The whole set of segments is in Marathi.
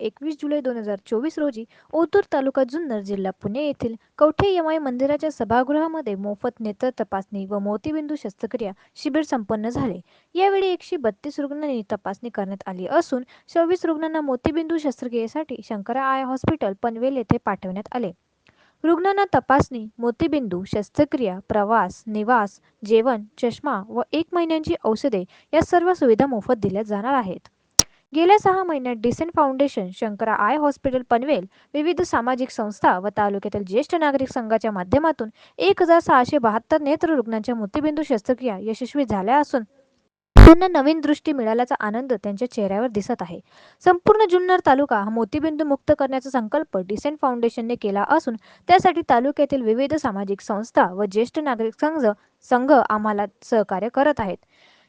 एकवीस जुलै दोन हजार चोवीस रोजी ओतूर तालुका जुन्नर जिल्हा पुणे येथील कवठे यमाई मंदिराच्या सभागृहामध्ये मोफत नेत्र तपासणी व मोतीबिंदू शस्त्रक्रिया शिबिर संपन्न झाले. यावेळी एकशे बत्तीस रुग्णांनी तपासणी करण्यात आली असून सव्वीस रुग्णांना मोतीबिंदू शस्त्रक्रियेसाठी शंकरा आय हॉस्पिटल पनवेल येथे पाठवण्यात आले. रुग्णांना तपासणी मोतीबिंदू शस्त्रक्रिया प्रवास निवास जेवण चष्मा व एक महिन्यांची औषधे या सर्व सुविधा मोफत दिल्या जाणार आहेत. गेल्या सहा महिन्यात decent foundation Shankara eye hospital Panvel विविध सामाजिक संस्था व तालुक्यातील ज्येष्ठ नागरिक संघाच्या माध्यमातून एक हजार सहाशे बहात्तर नेत्र रुग्णांच्या मोतीबिंदू शस्त्रक्रिया यशस्वी झाल्या असून त्यांना नवीन दृष्टी मिळाल्याचा आनंद त्यांच्या चेहऱ्यावर दिसत आहे. संपूर्ण जुन्नर तालुका हा मोतीबिंदू मुक्त करण्याचा संकल्प डिसेंट फाउंडेशनने केला असून त्यासाठी तालुक्यातील विविध सामाजिक संस्था व ज्येष्ठ नागरिक संघ संघ आम्हाला सहकार्य करत आहेत.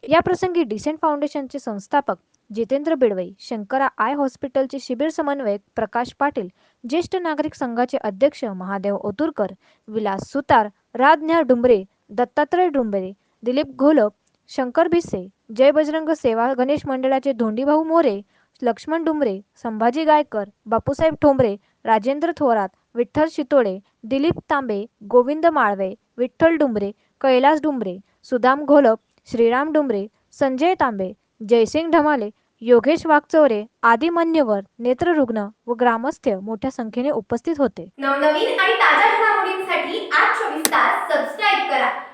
या प्रसंगी डिसेंट फाउंडेशनचे संस्थापक जितेंद्र बिडवई शंकरा आय हॉस्पिटलचे शिबिर समन्वयक प्रकाश पाटील ज्येष्ठ नागरिक संघाचे अध्यक्ष महादेव ओतुरकर विलास सुतार राजज्ञा डुंबरे दत्तात्रय डुंबरे दिलीप घोलप शंकर भिसे जय बजरंग सेवा गणेश मंडळाचे धोंडीभाऊ मोरे लक्ष्मण डुंबरे संभाजी गायकर बापूसाहेब ठोंबरे राजेंद्र थोरात विठ्ठल शितोळे दिलीप तांबे गोविंद माळवे विठ्ठल डुंबरे कैलास डुंबरे सुदाम घोलप श्रीराम डुंबरे संजय तांबे जयसिंग ढमाले योगेश वागचौरे आदी मान्यवर नेत्ररुग्ण व ग्रामस्थ मोठ्या संख्येने उपस्थित होते. नवनवीन आणि ताज्या घडामोडींसाठी आज चोवीस तास सबस्क्राईब करा करा.